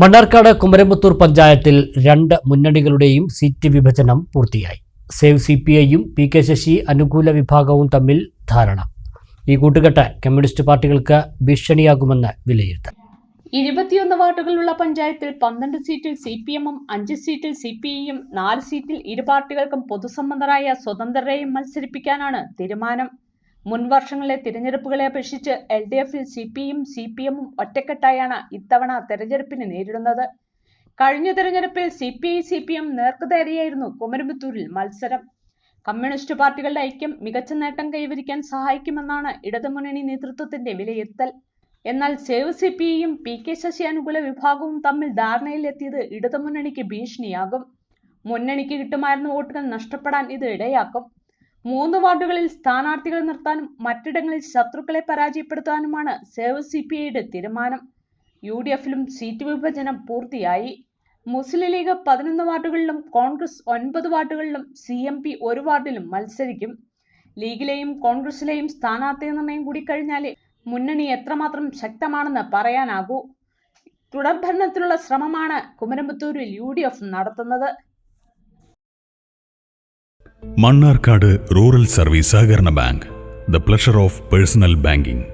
മണ്ണാർക്കാട് കുമരമ്പത്തൂർ പഞ്ചായത്തിൽ രണ്ട് മുന്നണികളുടെയും സീറ്റ് വിഭജനം പൂർത്തിയായി. സേവ് സി പി ഐയും പി കെ ശശി അനുകൂല വിഭാഗവും തമ്മിൽ ധാരണ. ഈ കൂട്ടുകെട്ട് കമ്മ്യൂണിസ്റ്റ് പാർട്ടികൾക്ക് ഭീഷണിയാകുമെന്ന് വിലയിരുത്തൽ. ഇരുപത്തിയൊന്ന് വാർഡുകളുള്ള പഞ്ചായത്തിൽ പന്ത്രണ്ട് സീറ്റിൽ സി പി എമ്മും അഞ്ച് സീറ്റിൽ സി പി ഐയും നാല് സീറ്റിൽ ഇരു പാർട്ടികൾക്കും പൊതുസംബന്ധരായ സ്വതന്ത്രരെയും മത്സരിപ്പിക്കാനാണ് തീരുമാനം. മുൻ വർഷങ്ങളിലെ തിരഞ്ഞെടുപ്പുകളെ അപേക്ഷിച്ച് എൽ ഡി എഫിൽ C P M C P എമ്മും ഒറ്റക്കെട്ടായാണ് ഇത്തവണ തെരഞ്ഞെടുപ്പിനെ നേരിടുന്നത്. കഴിഞ്ഞ തെരഞ്ഞെടുപ്പിൽ C P I C P M നേർക്കുതേറിയായിരുന്നു കുമരമ്പത്തൂരിൽ മത്സരം. കമ്മ്യൂണിസ്റ്റ് പാർട്ടികളുടെ ഐക്യം മികച്ച നേട്ടം കൈവരിക്കാൻ സഹായിക്കുമെന്നാണ് ഇടതുമുന്നണി നേതൃത്വത്തിന്റെ വിലയിരുത്തൽ. എന്നാൽ സേവ് സി പി ഐയും പി കെ ശശി അനുകൂല വിഭാഗവും തമ്മിൽ ധാരണയിലെത്തിയത് ഇടതുമുന്നണിക്ക് ഭീഷണിയാകും. മുന്നണിക്ക് കിട്ടുമായിരുന്ന വോട്ടുകൾ നഷ്ടപ്പെടാൻ ഇത് ഇടയാക്കും. മൂന്ന് വാർഡുകളിൽ സ്ഥാനാർത്ഥികളെ നിർത്താനും മറ്റിടങ്ങളിൽ ശത്രുക്കളെ പരാജയപ്പെടുത്താനുമാണ് സേവ് സി പി ഐയുടെ തീരുമാനം. യു ഡി എഫിലും സീറ്റ് വിഭജനം പൂർത്തിയായി. മുസ്ലിം ലീഗ് പതിനൊന്ന് വാർഡുകളിലും കോൺഗ്രസ് ഒൻപത് വാർഡുകളിലും സി എം പി ഒരു വാർഡിലും മത്സരിക്കും. ലീഗിലെയും കോൺഗ്രസിലെയും സ്ഥാനാർത്ഥി നിർണയം കൂടി കഴിഞ്ഞാലേ മുന്നണി എത്രമാത്രം ശക്തമാണെന്ന് പറയാനാകൂ. തുടർഭരണത്തിലുള്ള ശ്രമമാണ് കുമരമ്പത്തൂരിൽ യു ഡി എഫ് നടത്തുന്നത്. മണ്ണാർക്കാട് റൂറൽ സർവീസ് സഹകരണ bank the pleasure of personal banking.